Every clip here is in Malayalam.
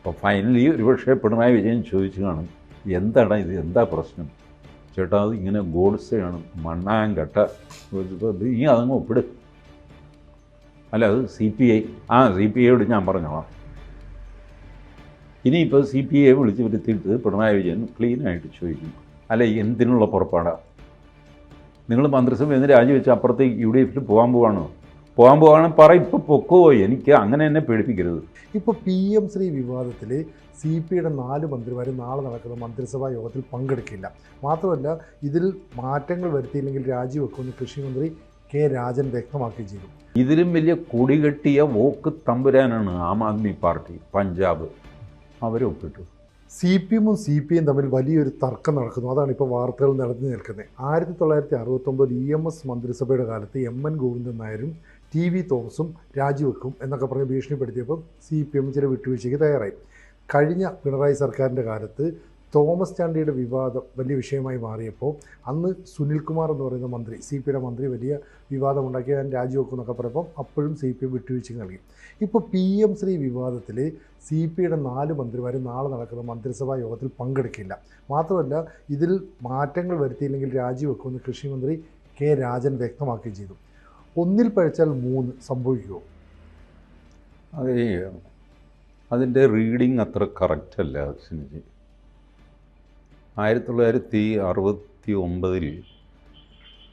അപ്പോൾ ഫൈനലി ഒരുപക്ഷെ പിണറായി വിജയൻ ചോദിച്ചു കാണും എന്താണ് ഇത്? എന്താ പ്രശ്നം? ചേട്ടാ അത് ഇങ്ങനെ ഗോഡ്സെയാണ് മണ്ണാങ്കട്ട നീ അതങ്ങ് ഒപ്പിട്. അല്ല അത് സി പി ഐ ആ സി പി ഐയോട് ഞാൻ പറഞ്ഞോളാം. ഇനിയിപ്പോൾ സി പി ഐ വിളിച്ച് വരുത്തിയിട്ട് പിണറായി വിജയൻ ക്ലീനായിട്ട് ചോദിക്കും. അല്ല എന്തിനുള്ള പുറപ്പാടാണ് നിങ്ങൾ മന്ത്രിസഭയിൽ നിന്ന് രാജിവെച്ച് അപ്പുറത്തേക്ക് യു ഡി എഫിൽ പോകാൻ പോവാണോ? പോകാൻ പോവാണെങ്കിൽ പറ ഇപ്പോൾ പൊക്കോ എനിക്ക് അങ്ങനെ എന്നെ പേടിപ്പിക്കരുത്. ഇപ്പോൾ പി എം ശ്രീ വിവാദത്തിൽ സി പി ഐയുടെ നാല് മന്ത്രിമാരും നാളെ നടക്കുന്ന മന്ത്രിസഭാ യോഗത്തിൽ പങ്കെടുക്കില്ല. മാത്രമല്ല ഇതിൽ മാറ്റങ്ങൾ വരുത്തിയില്ലെങ്കിൽ രാജിവെക്കുമെന്ന് കൃഷിമന്ത്രി കെ രാജൻ വ്യക്തമാക്കുകയും ചെയ്തു. ഇതിലും വലിയ കൊടികെട്ടിയ വോക്ക് തമ്പുരാനാണ് ആം ആദ്മി പാർട്ടി പഞ്ചാബ്. അവരെ ഒപ്പിട്ടു. സി പി എമ്മും സി പി എം തമ്മിൽ വലിയൊരു തർക്കം നടക്കുന്നു. അതാണ് ഇപ്പോൾ വാർത്തകൾ നടന്നു നിൽക്കുന്നത്. ആയിരത്തി തൊള്ളായിരത്തി അറുപത്തൊമ്പത് ഇ എം എസ് മന്ത്രിസഭയുടെ കാലത്ത് എം എൻ ഗോവിന്ദൻ നായരും ടി വി തോമസും രാജിവെക്കും എന്നൊക്കെ പറഞ്ഞ് ഭീഷണിപ്പെടുത്തിയപ്പോൾ സി പി എം ചില വിട്ടുവീഴ്ചയ്ക്ക് തയ്യാറായി. കഴിഞ്ഞ പിണറായി സർക്കാരിന്റെ കാലത്ത് തോമസ് ചാണ്ടിയുടെ വിവാദം വലിയ വിഷയമായി മാറിയപ്പോൾ അന്ന് സുനിൽകുമാർ എന്ന് പറയുന്ന മന്ത്രി സി പിയുടെ മന്ത്രി വലിയ വിവാദമുണ്ടാക്കി ഞാൻ രാജിവെക്കും എന്നൊക്കെ പറയുമ്പോൾ അപ്പോഴും സി പി എം വിട്ടുവീഴ്ച നൽകി. ഇപ്പോൾ പി എം ശ്രീ വിവാദത്തിൽ സി പി ഐയുടെ നാല് മന്ത്രിമാർ നാളെ നടക്കുന്ന മന്ത്രിസഭാ യോഗത്തിൽ പങ്കെടുക്കില്ല. മാത്രമല്ല ഇതിൽ മാറ്റങ്ങൾ വരുത്തിയില്ലെങ്കിൽ രാജിവെക്കുമെന്ന് കൃഷിമന്ത്രി കെ രാജൻ വ്യക്തമാക്കുകയും ചെയ്തു. ഒന്നിൽ പഴിച്ചാൽ മൂന്ന് സംഭവിക്കുമോ അത് അതിന്റെ റീഡിങ് അത്ര കറക്റ്റ് അല്ല സിനിജി. ആയിരത്തി തൊള്ളായിരത്തി അറുപത്തി ഒമ്പതിൽ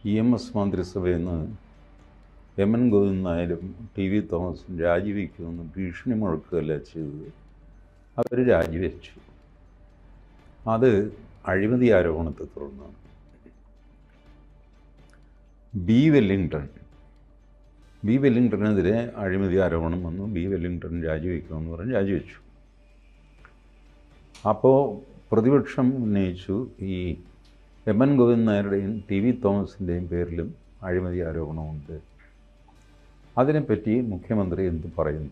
ഇ എം എസ് മന്ത്രിസഭയിൽ നിന്ന് എം എൻ ഗോവിന്ദ് നായരും ടി വി തോമസും രാജിവെക്കുമെന്ന് ഭീഷണി മുഴക്കുകയല്ല ചെയ്തത്. അവർ രാജിവെച്ചു. അത് അഴിമതി ആരോപണത്തെ തുടർന്നാണ്. ബി വെല്ലിംഗ്ടൺ ബി വെല്ലിംഗ്ടണെതിരെ അഴിമതി ആരോപണം വന്നു. ബി വെല്ലിംഗ്ടൺ രാജിവെക്കുമെന്ന് പറഞ്ഞ് രാജിവെച്ചു. അപ്പോൾ പ്രതിപക്ഷം ഉന്നയിച്ചു ഈ എം എൻ ഗോവിന്ദ് നായരുടെയും ടി വി തോമസിന്റെയും പേരിലും അഴിമതി ആരോപണമുണ്ട്. അതിനെപ്പറ്റി മുഖ്യമന്ത്രി എന്ത് പറയുന്നു?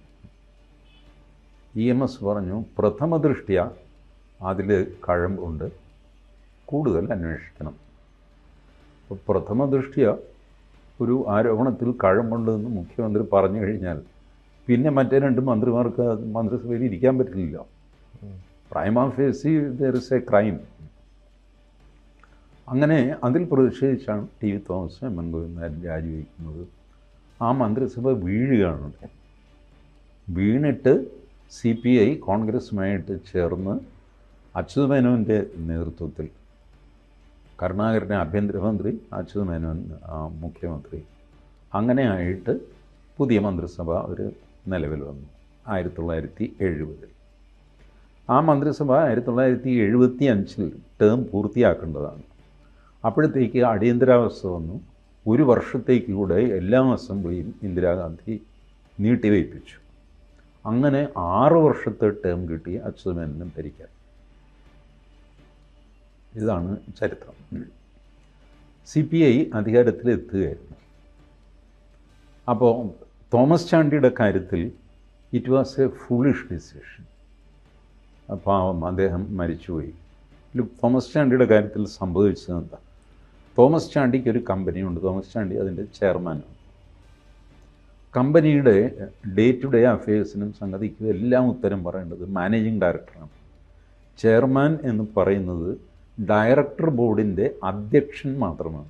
ഇ എം എസ് പറഞ്ഞു പ്രഥമ ദൃഷ്ട്യ അതിൽ കഴമ്പുണ്ട്. കൂടുതൽ അന്വേഷിക്കണം. അപ്പോൾ പ്രഥമ ദൃഷ്ട്യ ഒരു ആരോപണത്തിൽ കഴമ്പുണ്ടെന്ന് മുഖ്യമന്ത്രി പറഞ്ഞു കഴിഞ്ഞാൽ പിന്നെ മറ്റേ രണ്ട് മന്ത്രിമാർക്ക് മന്ത്രിസഭയിൽ ഇരിക്കാൻ പറ്റില്ല prima facie there is a crime അങ്ങനെ അതിൽ പ്രതിഷേധിച്ചാണ് T V Thomas M Govindan രാജിവെക്കുന്നത്. ആ മന്ത്രിസഭ വീഴുകയാണ്. വീണിട്ട് സി പി ഐ കോൺഗ്രസുമായിട്ട് ചേർന്ന് അച്യുതമേനോന്റെ നേതൃത്വത്തിൽ കരുണാകരനെ ആഭ്യന്തരമന്ത്രി അച്യുത മേനോൻ മുഖ്യമന്ത്രി. അങ്ങനെയായിട്ട് പുതിയ മന്ത്രിസഭ ഒരു നിലവിൽ വന്നു ആയിരത്തി തൊള്ളായിരത്തി എഴുപതിൽ ആ മന്ത്രിസഭ ആയിരത്തി തൊള്ളായിരത്തി എഴുപത്തി അഞ്ചിൽ ടേം പൂർത്തിയാക്കേണ്ടതാണ്. അപ്പോഴത്തേക്ക് അടിയന്തരാവസ്ഥ വന്നു. ഒരു വർഷത്തേക്ക് കൂടെ എല്ലാ അസംബ്ലിയും ഇന്ദിരാഗാന്ധി നീട്ടിവയ്പ്പിച്ചു. അങ്ങനെ ആറ് വർഷത്തെ ടേം കിട്ടി അച്യുതമേനനും ഭരിക്കാൻ. ഇതാണ് ചരിത്രം. സി പി ഐ അധികാരത്തിലെത്തുകയായിരുന്നു. അപ്പോൾ തോമസ് ചാണ്ടിയുടെ കാര്യത്തിൽ it was a foolish decision പാവം അദ്ദേഹം മരിച്ചുപോയി. തോമസ് ചാണ്ടിയുടെ കാര്യത്തിൽ സംഭവിച്ചത് എന്താ? തോമസ് ചാണ്ടിക്ക് ഒരു കമ്പനിയുണ്ട്. തോമസ് ചാണ്ടി അതിന്റെ ചെയർമാനാണ് കമ്പനിയുടെ ഡേ ടു ഡേ അഫയേഴ്സിനും സംഗതിക്കും എല്ലാം ഉത്തരം പറയേണ്ടത് മാനേജിങ് ഡയറക്ടറാണ് ചെയർമാൻ എന്ന് പറയുന്നത് ഡയറക്ടർ ബോർഡിന്റെ അധ്യക്ഷൻ മാത്രമാണ്.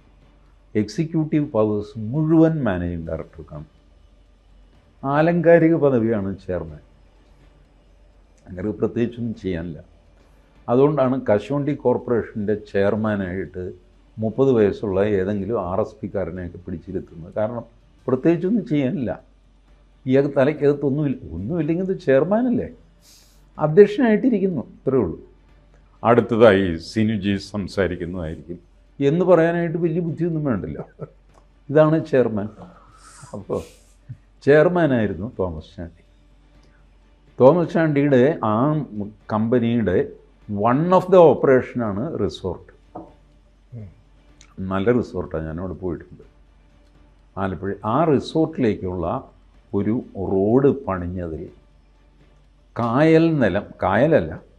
എക്സിക്യൂട്ടീവ് പവേഴ്സ് മുഴുവൻ മാനേജിങ് ഡയറക്ടർക്കാണ്. ആലങ്കാരിക പദവിയാണ് ചെയർമാൻ. അങ്ങനെ പ്രത്യേകിച്ചൊന്നും ചെയ്യാനില്ല. അതുകൊണ്ടാണ് കശുവണ്ടി കോർപ്പറേഷന്റെ ചെയർമാനായിട്ട് മുപ്പത് വയസ്സുള്ള ഏതെങ്കിലും ആർ എസ് പിക്കാരനെയൊക്കെ പിടിച്ചിരുത്തുന്നത്. കാരണം പ്രത്യേകിച്ചൊന്നും ചെയ്യാനില്ല. ഇയാൾക്ക് തലയ്ക്കകത്തൊന്നുമില്ല. ഒന്നുമില്ലെങ്കിൽ ഇത് ചെയർമാനല്ലേ? അധ്യക്ഷനായിട്ടിരിക്കുന്നു. ഇത്രയേ ഉള്ളൂ. അടുത്തതായി സിനുജി സംസാരിക്കുന്നതായിരിക്കും. എന്ന് പറയാനായിട്ട് വലിയ ബുദ്ധിയൊന്നും വേണ്ടില്ല. ഇതാണ് ചെയർമാൻ. അപ്പോൾ ചെയർമാനായിരുന്നു തോമസ് ചാണ്ടി. തോമസ് ചാണ്ടിയുടെ ആ കമ്പനിയുടെ വൺ ഓഫ് ദ ഓപ്പറേഷനാണ് റിസോർട്ട്. നല്ല റിസോർട്ടാണ്. ഞാനവിടെ പോയിട്ടുണ്ട്. ആലപ്പുഴ ആ റിസോർട്ടിലേക്കുള്ള ഒരു റോഡ് പണിഞ്ഞതിൽ കായൽ നിലം കായലല്ല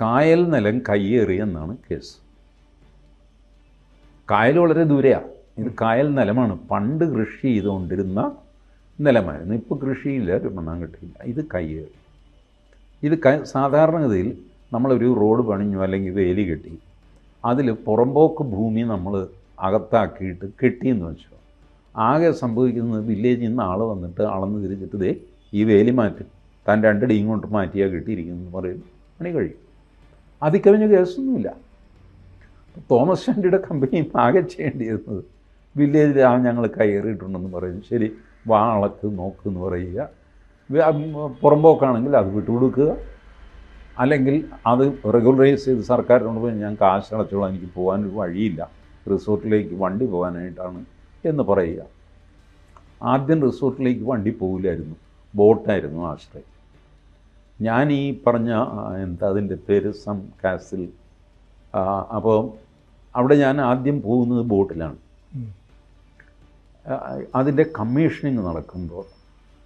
കായൽ നിലം കയ്യേറി എന്നാണ് കേസ്. കായൽ വളരെ ദൂരെയാണ് ഇത് കായൽ നിലമാണ്. പണ്ട് കൃഷി ചെയ്തുകൊണ്ടിരുന്ന നിലമായിരുന്നു. ഇപ്പോൾ കൃഷിയില്ല ഒരു മണ്ണാങ്കട്ടിയില്ല ഇത് കയ്യേറി. ഇത് ക സാധാരണഗതിയിൽ നമ്മളൊരു റോഡ് പണിഞ്ഞു അല്ലെങ്കിൽ വേലി കെട്ടി അതിൽ പുറമ്പോക്ക് ഭൂമി നമ്മൾ അകത്താക്കിയിട്ട് കെട്ടിയെന്ന് വെച്ചോ. ആകെ സംഭവിക്കുന്നത് വില്ലേജിൽ നിന്ന് ആൾ വന്നിട്ട് അളന്ന് തിരിച്ചിട്ട് ദേ ഈ വേലി മാറ്റും. താൻ രണ്ടടി ഇങ്ങോട്ട് മാറ്റിയാൽ കിട്ടിയിരിക്കുന്നു പറയും പണി കഴിയും. അതിക്കവിഞ്ഞ കേസൊന്നുമില്ല. തോമസ് ചാണ്ടിയുടെ കമ്പനി ആകെ ചെയ്യേണ്ടിയിരുന്നത് വില്ലേജിൽ ആ ഞങ്ങൾ കയറിയിട്ടുണ്ടെന്ന് പറയും. ശരി വാളക്ക് നോക്കുമെന്ന് പറയുക. പുറമ്പോക്കാണെങ്കിൽ അത് വിട്ടുകൊടുക്കുക. അല്ലെങ്കിൽ അത് റെഗുലറൈസ് ചെയ്ത് സർക്കാരിനോട് പോയി ഞാൻ കാശ് അടച്ചോളാം എനിക്ക് പോകാനൊരു വഴിയില്ല. റിസോർട്ടിലേക്ക് വണ്ടി പോകാനായിട്ടാണ് എന്ന് പറയുക. ആദ്യം റിസോർട്ടിലേക്ക് വണ്ടി പോകില്ലായിരുന്നു ബോട്ടായിരുന്നു ആശ്രയം. ഞാൻ ഈ പറഞ്ഞ എന്താ അതിന്റെ പേര്? Some castle. അപ്പോൾ അവിടെ ഞാൻ ആദ്യം പോകുന്നത് ബോട്ടിലാണ്. അതിന്റെ കമ്മീഷനിങ് നടക്കുമ്പോൾ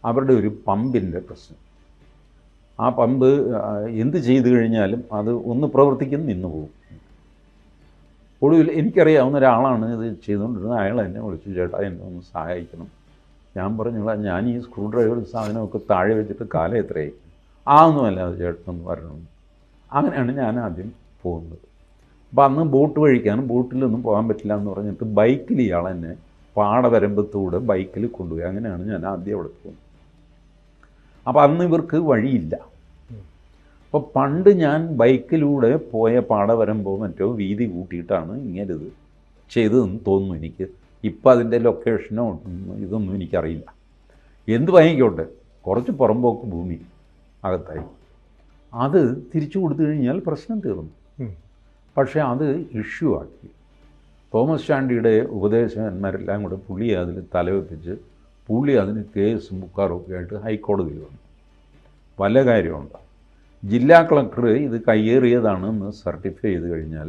അവരുടെ ഒരു പമ്പിന്റെ പ്രശ്നം. ആ പമ്പ് എന്ത് ചെയ്തു കഴിഞ്ഞാലും അത് ഒന്ന് പ്രവർത്തിക്കും നിന്ന് പോകും. ഒടുവിൽ എനിക്കറിയാവുന്ന ഒരാളാണ് ഇത് ചെയ്തുകൊണ്ടിരുന്നത്. അയാൾ എന്നെ വിളിച്ചു ചേട്ടാ എന്നെ ഒന്ന് സഹായിക്കണം. ഞാൻ പറഞ്ഞോളാം ഞാൻ ഈ സ്ക്രൂ ഡ്രൈവർ സാധനമൊക്കെ താഴെ വെച്ചിട്ട് കാലം എത്രയായി? ആ ഒന്നുമല്ല അത് ചേട്ടനൊന്ന് വരണം അങ്ങനെയാണ് ഞാൻ ആദ്യം പോകുന്നത്. അപ്പോൾ അന്ന് ബോട്ട് വഴിക്കാനും ബോട്ടിലൊന്നും പോകാൻ പറ്റില്ല എന്ന് പറഞ്ഞിട്ട് ബൈക്കിൽ ഇയാൾ എന്നെ പാടവരമ്പത്തൂടെ ബൈക്കിൽ കൊണ്ടുപോയി. അങ്ങനെയാണ് ഞാൻ ആദ്യം അവിടെ പോകുന്നത്. അപ്പോൾ അന്ന് ഇവർക്ക് വഴിയില്ല. അപ്പോൾ പണ്ട് ഞാൻ ബൈക്കിലൂടെ പോയ പാടവരമ്പോ മറ്റോ വീതി കൂട്ടിയിട്ടാണ് ഇങ്ങനെ ഇത് ചെയ്തതെന്ന് തോന്നുന്നു എനിക്ക്. ഇപ്പം അതിന്റെ ലൊക്കേഷനോ ഇതൊന്നും എനിക്കറിയില്ല. എന്ത് വാങ്ങിക്കോട്ടെ കുറച്ച് പുറമ്പോക്ക് ഭൂമി. അകത്തായി. അത് തിരിച്ചു കൊടുത്തു കഴിഞ്ഞാൽ പ്രശ്നം തീർന്നു. പക്ഷേ അത് ഇഷ്യൂ ആക്കി. തോമസ് ചാണ്ടിയുടെ ഉപദേശകന്മാരെല്ലാം കൂടെ പുള്ളിയെ അതിൽ തലവെപ്പിച്ച് പുള്ളി അതിന് കേസും ബുക്കാറും ഒക്കെ ആയിട്ട് ഹൈക്കോടതിയിൽ വന്നു. പല കാര്യമുണ്ട്? ജില്ലാ കളക്ടർ ഇത് കയ്യേറിയതാണെന്ന് സർട്ടിഫൈ ചെയ്ത് കഴിഞ്ഞാൽ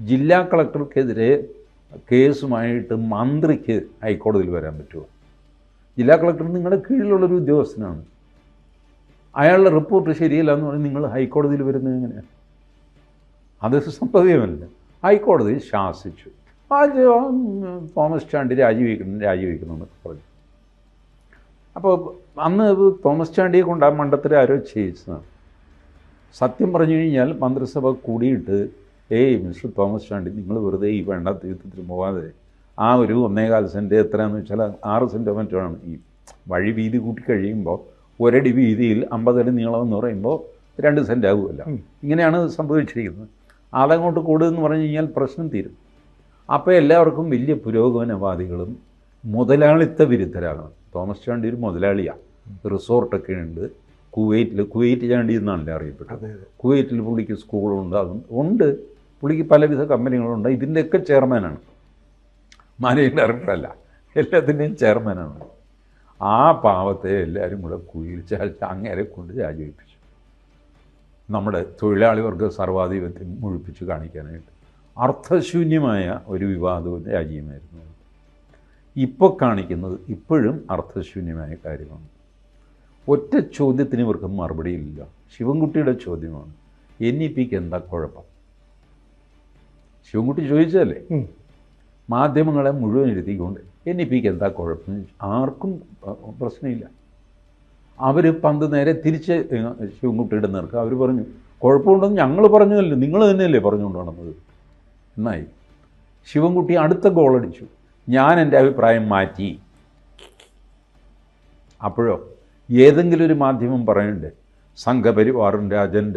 ജില്ലാ കളക്ടർക്കെതിരെ കേസുമായിട്ട് മന്ത്രിക്ക് ഹൈക്കോടതിയിൽ വരാൻ പറ്റുമോ? ജില്ലാ കളക്ടർ നിങ്ങളുടെ കീഴിലുള്ളൊരു ഉദ്യോഗസ്ഥനാണ്. അയാളുടെ റിപ്പോർട്ട് ശരിയല്ല എന്ന് പറഞ്ഞ് നിങ്ങൾ ഹൈക്കോടതിയിൽ വരുന്നത് എങ്ങനെയാണ് അത് സംഭവ്യമല്ല. ഹൈക്കോടതി ശാസിച്ചു. ആ തോമസ് ചാണ്ടി രാജിവെക്കണം രാജിവെക്കണം എന്നൊക്കെ പറഞ്ഞു. അപ്പോൾ അന്ന് തോമസ് ചാണ്ടിയെ കൊണ്ട് ആ മണ്ഡലത്തിൽ ആരോ ചെയ്യിച്ചതാണ് സത്യം പറഞ്ഞു കഴിഞ്ഞാൽ മന്ത്രിസഭ കൂടിയിട്ട് ഏയ് മിസ്റ്റർ തോമസ് ചാണ്ടി നിങ്ങൾ വെറുതെ ഈ വേണ്ടാത്ത യുദ്ധത്തിൽ പോകാതെ ആ ഒരു ഒന്നേകാൽ സെന്റ് എത്രയാണെന്ന് വെച്ചാൽ ആറ് സെന്റോ മറ്റോ ആണ്. ഈ വഴി വീതി കൂട്ടി കഴിയുമ്പോൾ ഒരടി വീതിയിൽ അമ്പതടി നീളം എന്ന് പറയുമ്പോൾ രണ്ട് സെന്റ് ആകുമല്ല. ഇങ്ങനെയാണ് സംഭവിച്ചിരിക്കുന്നത്. ആളെങ്ങോട്ട് കൂടുമെന്ന് പറഞ്ഞു കഴിഞ്ഞാൽ പ്രശ്നം തീരും. അപ്പോൾ എല്ലാവർക്കും വലിയ പുരോഗമനവാദികളും മുതലാളിത്ത വിരുദ്ധരാകണം. തോമസ് ചാണ്ടി ഒരു മുതലാളിയാണ് റിസോർട്ടൊക്കെ ഉണ്ട്. കുവൈറ്റിൽ കുവൈറ്റ് ചാണ്ടി എന്നാണല്ലേ അറിയപ്പെട്ടത്. കുവൈറ്റിൽ പുള്ളിക്ക് സ്കൂളുണ്ട് അതും ഉണ്ട്. പുള്ളിക്ക് പലവിധ കമ്പനികളുണ്ട്. ഇതിന്റെയൊക്കെ ചെയർമാനാണ്. മാനേജിംഗ് ഡയറക്ടറല്ല. എല്ലാത്തിന്റെയും ചെയർമാനാണ്. ആ പാവത്തെ എല്ലാവരും കൂടെ കുഴിയിൽ ചാലിച്ച് അങ്ങേരെ കൊണ്ട് രാജിവെപ്പിച്ചു. നമ്മുടെ തൊഴിലാളി വർഗ സർവാധിപത്യം മുഴിപ്പിച്ച് കാണിക്കാനായിട്ട് അർത്ഥശൂന്യമായ ഒരു വിവാദവും രാജ്യമായിരുന്നു ഇപ്പോൾ കാണിക്കുന്നത് ഇപ്പോഴും അർത്ഥശൂന്യമായ കാര്യമാണ്. ഒറ്റ ചോദ്യത്തിന് ഇവർക്ക് മറുപടിയില്ല ശിവൻകുട്ടിയുടെ ചോദ്യമാണ് എൻ ഇ പിക്ക് എന്താ കുഴപ്പം? ശിവൻകുട്ടി ചോദിച്ചതല്ലേ? മാധ്യമങ്ങളെ മുഴുവൻ ഇരുത്തിക്കൊണ്ട് എൻ ഇ എന്താ കുഴപ്പം? ആർക്കും പ്രശ്നമില്ല. അവർ പന്ത് നേരെ തിരിച്ച് ശിവൻകുട്ടിയുടെ നേർക്ക് അവർ പറഞ്ഞു കുഴപ്പമുണ്ടെന്ന് ഞങ്ങൾ പറഞ്ഞതല്ലേ നിങ്ങൾ തന്നെയല്ലേ പറഞ്ഞുകൊണ്ട് നടന്നത്? എന്നായി. ശിവൻകുട്ടി അടുത്ത ഗോളടിച്ചു ഞാൻ എന്റെ അഭിപ്രായം മാറ്റി. അപ്പോഴോ ഏതെങ്കിലും ഒരു മാധ്യമം പറയണ്ടേ? സംഘപരിവാറിന്റെ അജണ്ട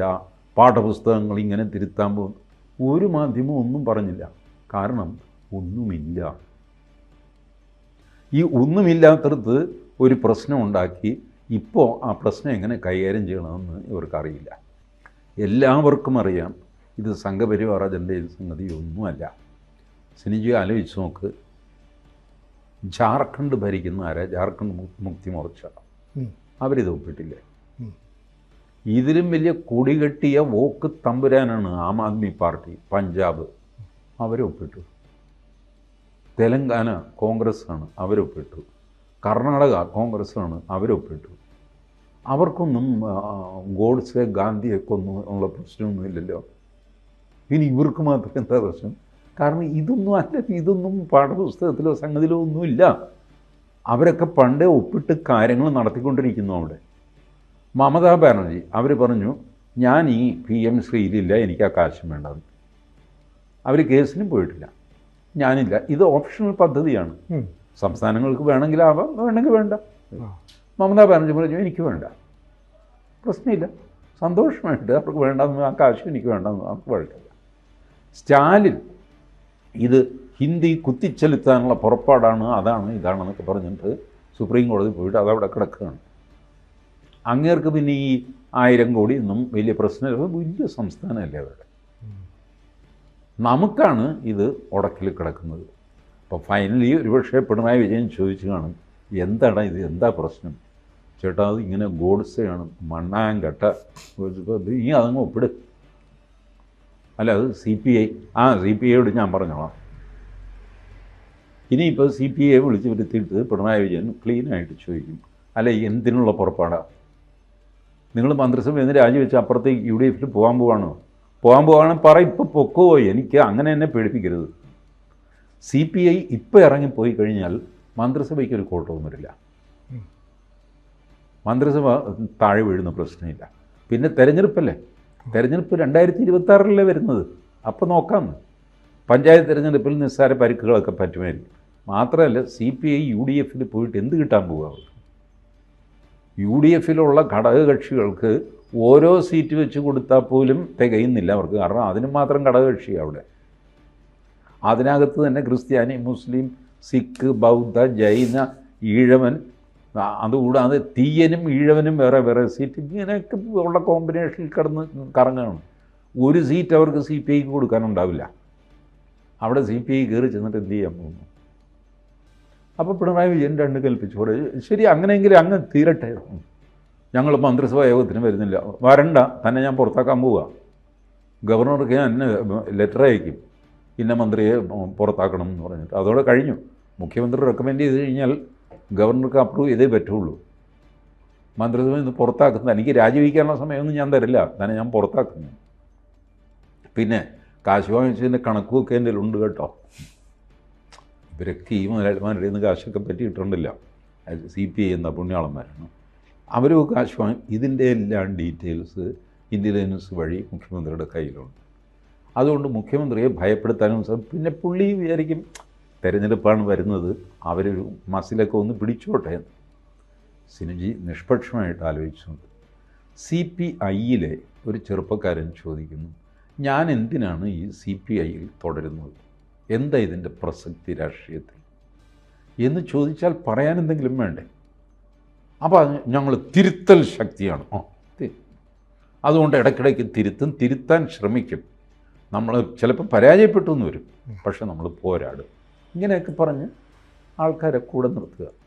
പാഠപുസ്തകങ്ങൾ ഇങ്ങനെ തിരുത്താൻ പോകുന്നു. ഒരു മാധ്യമം ഒന്നും പറഞ്ഞില്ല. കാരണം ഒന്നുമില്ല. ഈ ഒന്നുമില്ലാത്തടത്ത് ഒരു പ്രശ്നം ഉണ്ടാക്കി ഇപ്പോൾ ആ പ്രശ്നം എങ്ങനെ കൈകാര്യം ചെയ്യണമെന്ന് ഇവർക്കറിയില്ല. എല്ലാവർക്കും അറിയാം ഇത് സംഘപരിവാർ അജണ്ടയിൽ സംഗതി ഒന്നുമല്ല. സിനിജി ആലോചിച്ച് നോക്ക്. ജാർഖണ്ഡ് ഭരിക്കുന്ന ആരാ? ജാർഖണ്ഡ് മുക്തി മോർച്ച. അവരിത് ഒപ്പിട്ടില്ലേ? ഇതിലും വലിയ കൊടികെട്ടിയ വോക്ക് തമ്പുരാനാണ് ആം ആദ്മി പാർട്ടി പഞ്ചാബ്. അവരൊപ്പിട്ടു തെലങ്കാന കോൺഗ്രസ് ആണ് അവരൊപ്പിട്ടു. കർണാടക കോൺഗ്രസ് ആണ് അവരൊപ്പിട്ടു. അവർക്കൊന്നും ഗോഡ്സെ ഗാന്ധിയൊക്കെ ഒന്നും ഉള്ള പ്രശ്നമൊന്നുമില്ലല്ലോ ഇനി ഇവർക്ക് മാത്രം എന്താ പ്രശ്നം? കാരണം ഇതൊന്നും അല്ല ഇതൊന്നും പാഠപുസ്തകത്തിലോ സംഗതിയിലോ ഒന്നുമില്ല അവരൊക്കെ പണ്ടേ ഒപ്പിട്ട് കാര്യങ്ങൾ നടത്തിക്കൊണ്ടിരിക്കുന്നു അവിടെ. മമതാ ബാനർജി അവർ പറഞ്ഞു ഞാൻ ഈ പി എം ശ്രീയിലില്ല എനിക്ക് ആ കാശും വേണ്ടത്. അവർ കേസിനും പോയിട്ടില്ല. ഞാനില്ല. ഇത് ഓപ്ഷണൽ പദ്ധതിയാണ്. സംസ്ഥാനങ്ങൾക്ക് വേണമെങ്കിൽ ആവാം വേണമെങ്കിൽ വേണ്ട. മമതാ ബാനർജി പറഞ്ഞു എനിക്ക് വേണ്ട. പ്രശ്നമില്ല. സന്തോഷമായിട്ട് അവർക്ക് വേണ്ടെന്ന് ആ കാശ് എനിക്ക് വേണ്ടെന്ന് അവർക്ക് കുഴപ്പമില്ല സ്റ്റാലിൻ ഇത് ഹിന്ദി കുത്തിച്ചെലുത്താനുള്ള പുറപ്പാടാണ് അതാണ് ഇതാണെന്നൊക്കെ പറഞ്ഞിട്ട് സുപ്രീം കോടതി പോയിട്ട് അതവിടെ കിടക്കുകയാണ്. അങ്ങേർക്ക് പിന്നെ ഈ ആയിരം കോടി ഒന്നും വലിയ പ്രശ്നമില്ല. വലിയ സംസ്ഥാനമല്ലേ അവരുടെ? നമുക്കാണ് ഇത് ഉടക്കിൽ കിടക്കുന്നത്. അപ്പോൾ ഫൈനലി ഒരുപക്ഷെ പിണറായി വിജയൻ ചോദിച്ചു കാണും എന്താണ് ഇത്? എന്താ പ്രശ്നം? ചേട്ടാ അത് ഇങ്ങനെ ഗോഡ്സയാണ് മണ്ണാൻ കെട്ട. നീ അതങ്ങ് ഒപ്പിട്. അല്ല അത് സി പി ഐ ആ സി പി ഐയോട് ഞാൻ പറഞ്ഞോളാം. ഇനിയിപ്പോൾ സി പി ഐ വിളിച്ച് വരുത്തിയിട്ട് പിണറായി വിജയൻ ക്ലീനായിട്ട് ചോദിക്കും. അല്ല എന്തിനുള്ള പുറപ്പാടാണ് നിങ്ങൾ മന്ത്രിസഭയിൽ നിന്ന് രാജിവെച്ച് അപ്പുറത്തേക്ക് യു ഡി എഫിൽ പോകാൻ പോവാണോ? പോകാൻ പോകണം പറ ഇപ്പോൾ പൊക്കോ എനിക്ക് അങ്ങനെ എന്നെ പേടിപ്പിക്കരുത്. സി പി ഐ ഇപ്പോൾ ഇറങ്ങിപ്പോയി കഴിഞ്ഞാൽ മന്ത്രിസഭയ്ക്ക് ഒരു കോട്ടവും വരില്ല. മന്ത്രിസഭ താഴെ വീഴുന്ന പ്രശ്നമില്ല. പിന്നെ തെരഞ്ഞെടുപ്പല്ലേ? തെരഞ്ഞെടുപ്പ് രണ്ടായിരത്തി ഇരുപത്തി ആറിലല്ലേ വരുന്നത്? അപ്പോൾ നോക്കാമെന്ന് പഞ്ചായത്ത് തെരഞ്ഞെടുപ്പിൽ നിസ്സാര പരിക്കുകളൊക്കെ പറ്റുമായിരിക്കും. മാത്രമല്ല C P I U D എഫിൽ പോയിട്ട് എന്ത് കിട്ടാൻ അവർക്ക്? യു ഡി എഫിലുള്ള ഘടകകക്ഷികൾക്ക് ഓരോ സീറ്റ് വെച്ച് കൊടുത്താൽ പോലും തികയുന്നില്ല അവർക്ക്. കാരണം അതിന് മാത്രം ഘടകകക്ഷിയാണ് അവിടെ. അതിനകത്ത് തന്നെ ക്രിസ്ത്യാനി മുസ്ലിം സിഖ് ബൗദ്ധ ജൈന ഈഴവൻ അതുകൂടാതെ തീയനും ഈഴവനും വേറെ വേറെ സീറ്റ് ഇങ്ങനെയൊക്കെ ഉള്ള കോമ്പിനേഷനിൽ കിടന്ന് കറങ്ങുകയാണ് ഒരു സീറ്റ് അവർക്ക് സി പി ഐക്ക് കൊടുക്കാനുണ്ടാവില്ല. അവിടെ സി പി ഐ കയറി ചെന്നിട്ട് എന്ത് ചെയ്യാൻ പോകുന്നു? അപ്പോൾ പിണറായി വിജയൻ രണ്ട് കൽപ്പിച്ചു. ശരി അങ്ങനെയെങ്കിൽ അങ്ങ് തീരട്ടെ. ഞങ്ങൾ മന്ത്രിസഭാ യോഗത്തിന് വരുന്നില്ല. വരണ്ട. തന്നെ ഞാൻ പുറത്താക്കാൻ പോവുക ഗവർണർക്ക് ഞാൻ ലെറ്റർ അയക്കും. ഇന്ന മന്ത്രിയെ പുറത്താക്കണം എന്ന് പറഞ്ഞിട്ട്. അതോടെ കഴിഞ്ഞു. മുഖ്യമന്ത്രി റെക്കമെൻഡ് ചെയ്ത് കഴിഞ്ഞാൽ ഗവർണർക്ക് അപ്രൂവ് ചെയ്തേ പറ്റുള്ളൂ. മന്ത്രിസഭയിൽ നിന്ന് പുറത്താക്കുന്നത് എനിക്ക് രാജിവെക്കാനുള്ള സമയമൊന്നും ഞാൻ തരില്ല. തന്നെ ഞാൻ പുറത്താക്കുന്നു. പിന്നെ കാശ് വാങ്ങിച്ചതിന്റെ കണക്കുമൊക്കെ എന്റെ ഉണ്ട് കേട്ടോ. ഇവരൊക്കെ ഈ മുതലാളിമാരുടെ നിന്ന് കാശൊക്കെ പറ്റിയിട്ടുണ്ടല്ല. സി പി ഐ എന്ന പുണ്യാളന്മാരാണ്. അവരും ആശ്വാസം. ഇതിന്റെ എല്ലാം ഡീറ്റെയിൽസ് ഇന്റലിജൻസ് വഴി മുഖ്യമന്ത്രിയുടെ കയ്യിലുണ്ട്. അതുകൊണ്ട് മുഖ്യമന്ത്രിയെ ഭയപ്പെടുത്താനും പിന്നെ പുള്ളി വിചാരിക്കും തെരഞ്ഞെടുപ്പാണ് വരുന്നത്. അവരൊരു മസിലൊക്കെ ഒന്ന് പിടിച്ചോട്ടെ സിനുജി നിഷ്പക്ഷമായിട്ട് ആലോചിച്ചുകൊണ്ട് സി പി ഐയിലെ ഒരു ചെറുപ്പക്കാരൻ ചോദിക്കുന്നു ഞാൻ എന്തിനാണ് ഈ സി പി ഐയിൽ തുടരുന്നത്? എന്താ ഇതിന്റെ പ്രസക്തി രാഷ്ട്രീയത്തിൽ? എന്ന് ചോദിച്ചാൽ പറയാൻ എന്തെങ്കിലും വേണ്ടേ? അപ്പോൾ ഞങ്ങൾ തിരുത്തൽ ശക്തിയാണ്. ആ അതുകൊണ്ട് ഇടയ്ക്കിടയ്ക്ക് തിരുത്തും തിരുത്താൻ ശ്രമിക്കും. നമ്മൾ ചിലപ്പോൾ പരാജയപ്പെട്ടു എന്ന് വരും. പക്ഷെ നമ്മൾ പോരാടും. ഇങ്ങനെയൊക്കെ പറഞ്ഞ് ആൾക്കാരെ കൂടെ നിർത്തുക.